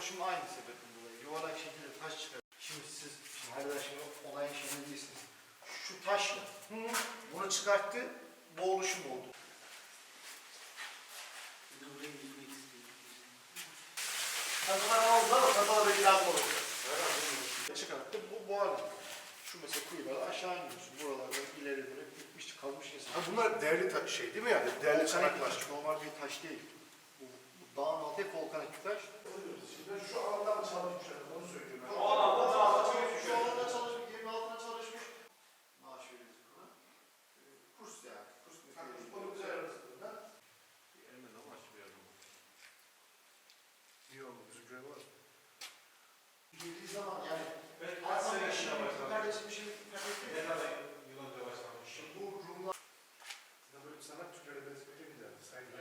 oluşumu aynı sebepten dolayı. Yuvarlak şekilde taş çıkar. Şimdi siz şimdi her şimdi olayın şeyinde değilsiniz. Şu taş Hı. bunu çıkarttı, bu oluşum oldu. Kazılar ne oldu ama kazalar belki daha zor olacak. Çıkarttı, bu, bu halde. Şu mesela kuyulara aşağı iniyorsun. Buralarda ileri dönüp bitmiş kalmış insan. Ha bunlar değerli ta- şey değil mi yani? Değerli çanaklar. Normal bir taş değil. Bu, bu dağın altı hep volkanik bir taş. Şimdi şu alanda mı çalışmışlar? Onu söyleyeyim ben. Şu alanda çalışmış, yerin altına çalışmış. Maaş veriyoruz buna. Ee, Kurs yani. Kurs Hani Bunu bize arasında. İyi oldu. Bizim köy var. Girdiği zaman yani Hasan Paşa'nın kardeşim bir şey Bu Rumlar... Ya böyle sanat türleri benzetmeye giderdi. Saygılar.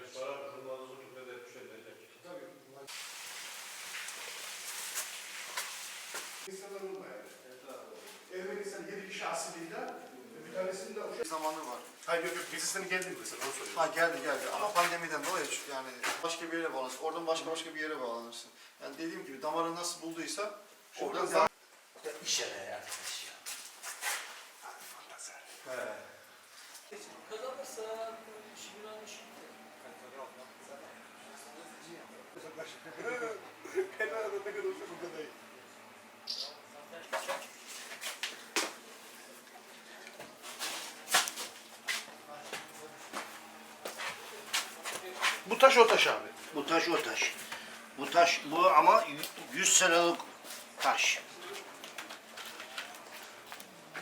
Tabii bunlar... İnsanlar Rumlar yani. Kişi asiliyle bir tanesinin de Uşak... zamanı var. Hayır yok yok. Gezisinden geldi mi mesela? Onu soruyorum. Ha geldi geldi ama pandemiden dolayı şu- yani başka bir yere bağlanırsın. Oradan başka başka bir yere bağlanırsın. Yani dediğim gibi damarı nasıl bulduysa oradan Oradan devam. İş yere arkadaş ya. Kazanırsa işi almış. Kenarda ne kadar olsa bu kadar Bu taş o taş abi. Bu taş o taş. Bu taş bu ama 100 senelik taş.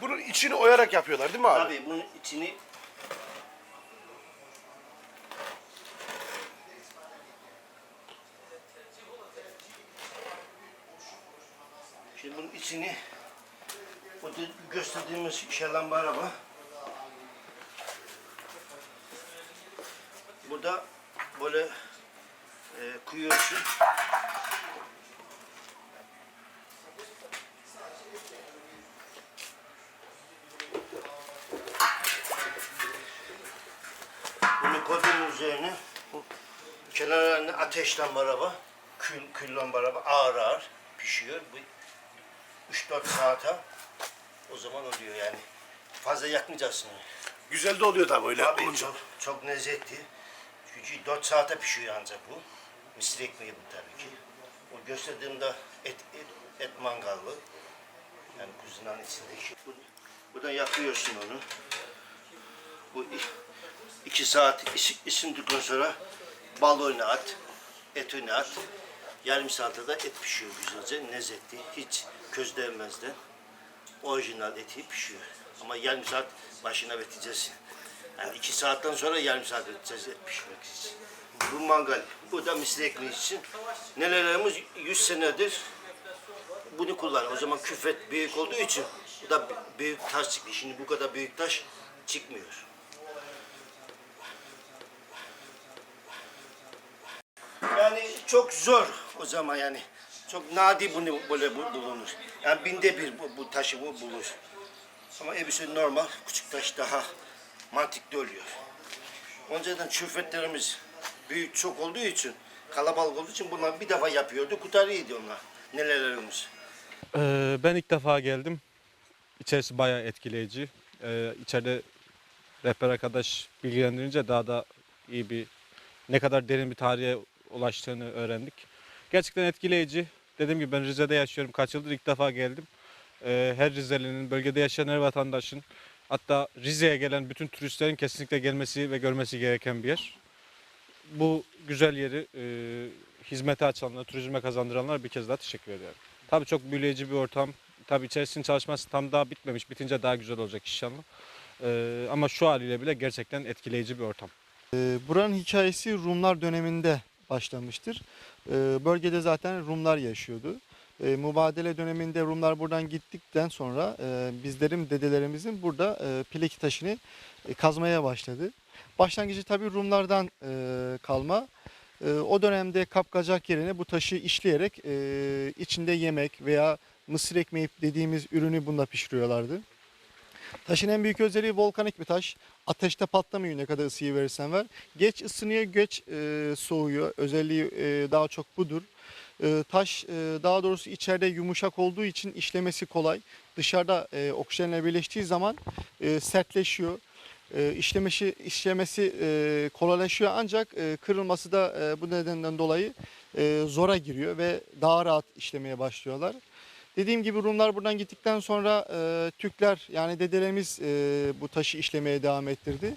Bunun içini oyarak yapıyorlar değil mi abi? Tabii bunun içini Şimdi bunun içini bu da gösterdiğimiz şey lamba araba. Burada böyle e, kuyuyorsun. Bunu koyduğun üzerine bu kenarlarında ateş lambaraba, kül, kül lambaraba ağır ağır pişiyor. Bu 3-4 saate o zaman oluyor yani. Fazla yakmayacaksın. Güzel de oluyor da böyle Tabii çok, çok lezzetli. Çünkü 4 saate pişiyor ancak bu. Mısır ekmeği bu tabii ki. O gösterdiğimde et, et, et mangallı. Yani kuzunun içindeki. Bu, buradan yakıyorsun onu. Bu iki saat isi- ısındıktan sonra balığını at, etini at. Yarım saatte de et pişiyor güzelce, lezzetli. Hiç közlenmezden orijinal eti pişiyor. Ama yarım saat başına bekleyeceksin. Yani iki saatten sonra yarım saat bekleyeceğiz et pişmek için. Bu mangal. Bu da misli ekmeği için. Nelerimiz 100 senedir bunu kullanıyor. O zaman küfet büyük olduğu için bu da büyük taş çıktı. Şimdi bu kadar büyük taş çıkmıyor. Yani çok zor o zaman yani. Çok nadir bunu böyle bu- bulunur. Yani binde bir bu, bu taşı bu bulur. Ama hepsi normal. Küçük taş daha mantıklı oluyor. Önceden çöfetlerimiz büyük çok olduğu için, kalabalık olduğu için bunlar bir defa yapıyordu. Kurtarıyordu onlar. Nelerimiz. Ee, ben ilk defa geldim. İçerisi bayağı etkileyici. Ee, içeride rehber arkadaş bilgilendirince daha da iyi bir ne kadar derin bir tarihe ulaştığını öğrendik. Gerçekten etkileyici. Dediğim gibi ben Rize'de yaşıyorum. Kaç yıldır ilk defa geldim. Ee, her Rizeli'nin, bölgede yaşayan her vatandaşın hatta Rize'ye gelen bütün turistlerin kesinlikle gelmesi ve görmesi gereken bir yer. Bu güzel yeri e, hizmete açanlar, turizme kazandıranlar bir kez daha teşekkür ediyorum. Tabii çok büyüleyici bir ortam. Tabii içerisinin çalışması tam daha bitmemiş. Bitince daha güzel olacak inşallah. Ee, ama şu haliyle bile gerçekten etkileyici bir ortam. Ee, Buranın hikayesi Rumlar döneminde başlamıştır. Ee, Bölgede zaten Rumlar yaşıyordu. Ee, Mübadele döneminde Rumlar buradan gittikten sonra e, bizlerin, dedelerimizin burada e, Pileki taşını e, kazmaya başladı. Başlangıcı tabii Rumlardan e, kalma. E, O dönemde kapkacak yerine bu taşı işleyerek e, içinde yemek veya mısır ekmeği dediğimiz ürünü bunda pişiriyorlardı. Taşın en büyük özelliği volkanik bir taş. Ateşte patlamıyor ne kadar ısıyı verirsen ver. Geç ısınıyor, geç e, soğuyor. Özelliği e, daha çok budur. E, taş e, daha doğrusu içeride yumuşak olduğu için işlemesi kolay. Dışarıda e, oksijenle birleştiği zaman e, sertleşiyor. e, işlemesi işlemesi e, kolaylaşıyor ancak kırılması da bu nedenden dolayı zora giriyor ve daha rahat işlemeye başlıyorlar. Dediğim gibi Rumlar buradan gittikten sonra e, Türkler yani dedelerimiz e, bu taşı işlemeye devam ettirdi.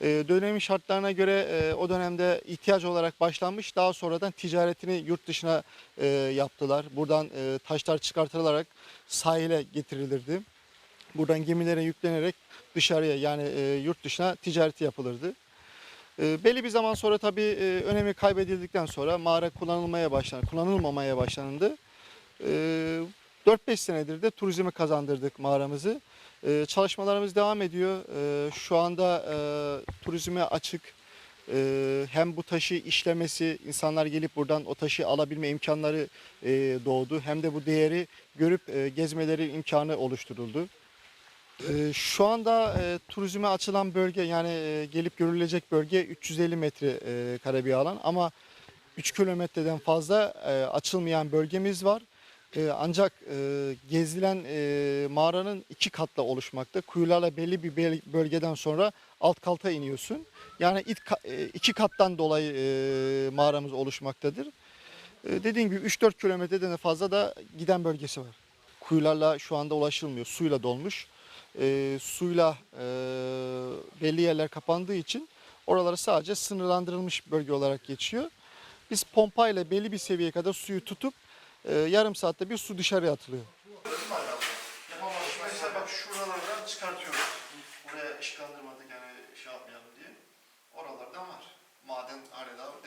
E, dönemin şartlarına göre e, o dönemde ihtiyaç olarak başlanmış daha sonradan ticaretini yurt dışına e, yaptılar. Buradan e, taşlar çıkartılarak sahile getirilirdi. Buradan gemilere yüklenerek dışarıya yani yurt dışına ticareti yapılırdı. Belli bir zaman sonra tabii önemi kaybedildikten sonra mağara kullanılmaya başlandı, kullanılmamaya başlandı. E, 4-5 senedir de turizme kazandırdık mağaramızı. E, çalışmalarımız devam ediyor. E, şu anda e, turizme açık. E, hem bu taşı işlemesi, insanlar gelip buradan o taşı alabilme imkanları e, doğdu. Hem de bu değeri görüp e, gezmeleri imkanı oluşturuldu. E, şu anda e, turizme açılan bölge yani e, gelip görülecek bölge 350 metre e, kare bir alan ama 3 kilometreden fazla e, açılmayan bölgemiz var. E, ancak e, gezilen e, mağaranın iki katla oluşmakta. Kuyularla belli bir bölgeden sonra alt kalta iniyorsun. Yani it e, iki kattan dolayı e, mağaramız oluşmaktadır. E, dediğim gibi 3-4 kilometreden de fazla da giden bölgesi var. Kuyularla şu anda ulaşılmıyor. Suyla dolmuş. E, suyla e, belli yerler kapandığı için oraları sadece sınırlandırılmış bölge olarak geçiyor. Biz pompayla belli bir seviyeye kadar suyu tutup e, yarım saatte bir su dışarıya atılıyor.